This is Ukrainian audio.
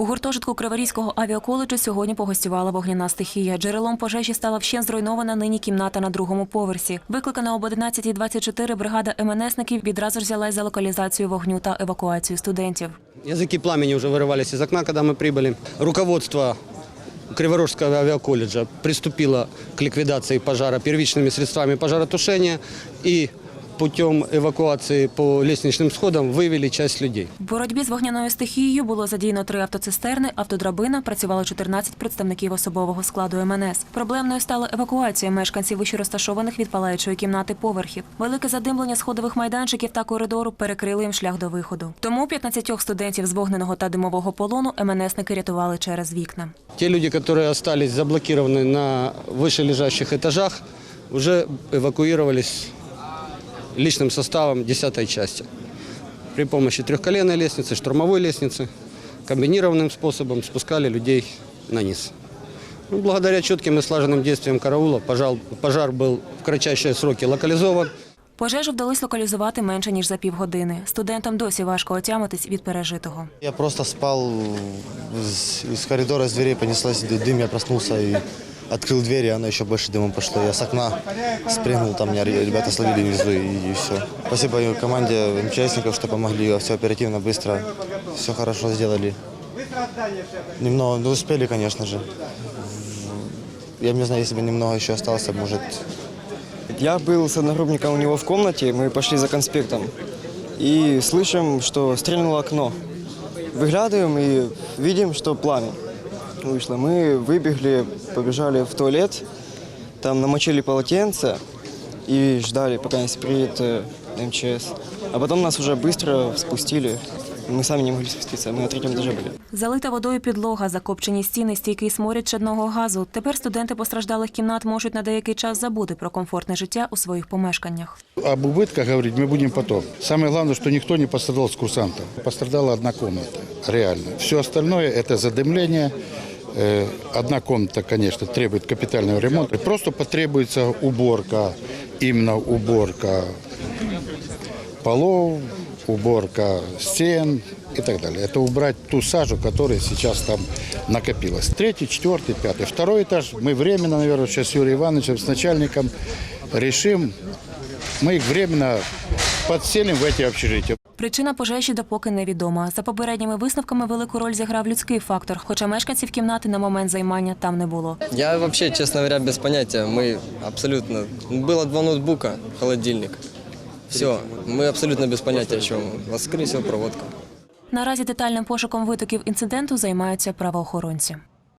У гуртожитку Криворізького авіаколеджу сьогодні погостювала вогняна стихія. Джерелом пожежі стала вщен зруйнована нині кімната на другому поверсі. Викликана об 11.24 бригада МНСників відразу ж взялась за локалізацію вогню та евакуацію студентів. Языки пламени уже вырывались из окна, когда мы прибыли. Руководство Криворожского авиаколледжа приступило к ликвидации пожара первичными средствами пожаротушения и путем эвакуации по лестничным сходам вывели часть людей. В боротьбі з вогняною стихією було задіяно три автоцистерни, автодрабина, працювало 14 представників особового складу МНС. Проблемною стала евакуація мешканців вище розташованих від палаючої кімнати поверхів. Велике задимлення сходових майданчиків та коридору перекрили їм шлях до виходу. Тому 15 студентів з вогненого та димового полону МНСники рятували через вікна. Те люди, которые остались заблокированы на вышележащих этажах, уже эвакуировались личным составом 10 части. При помощи трехколенной лестницы, штурмовой лестницы, комбинированным способом спускали людей на низ. Ну, благодаря четким и слаженным действиям караула пожар, пожар был в кратчайшие сроки локализован. Пожежу вдалося локалізувати менше ніж за півгодини. Студентам досі важко отямитись від пережитого. Я просто спал, из, из коридора, с дверей понеслась ды- дым, я проснулся и открыл дверь, и оно еще больше дымом пошло. Я с окна спрыгнул, там меня ре- ребята словили внизу, и, и все. Спасибо команде МЧСников, что помогли, все оперативно, быстро, все хорошо сделали. Немного, ну успели, конечно же. Я бы не знаю, если бы немного еще остался, может, Я был с одногруппником у него в комнате, мы пошли за конспектом. И слышим, что стрельнуло окно. Выглядываем и видим, что пламя вышло. Мы выбегли, побежали в туалет, там намочили полотенце и ждали, пока не приедет э, МЧС. А потом нас уже быстро спустили. Мы сами не могли спуститься, мы на третьем этаже были. Залита водою підлога, закопчені стіни, стійкий сморід чадного газу. Тепер студенти постраждалих кімнат можуть на деякий час забути про комфортне життя у своїх помешканнях. Об убытках говорить мы будем потом. Самое главное, что никто не пострадал с курсантов. Пострадала одна комната, реально. Все остальное – это задымление. Э, Одна комната, конечно, требует капитального ремонта. Просто потребуется уборка, именно уборка полов, уборка стен и так далее. Это убрать ту сажу, которая сейчас там накопилась. Третий, четвертый, пятый. Второй этаж мы временно, наверное, сейчас с Юрием Ивановичем, с начальником решим. Мы их временно подселим в эти общежития. Причина пожежі допоки невідома. За попередніми висновками велику роль зіграв людський фактор, хоча мешканців кімнати на момент займання там не було. Я вообще, честно говоря, без понятия. Мы абсолютно... Было два ноутбука, холодильник. Все, мы абсолютно без понятия, о чем. Скорее всего, проводка. Наразі детальним пошуком витоків інциденту займаються правоохоронці.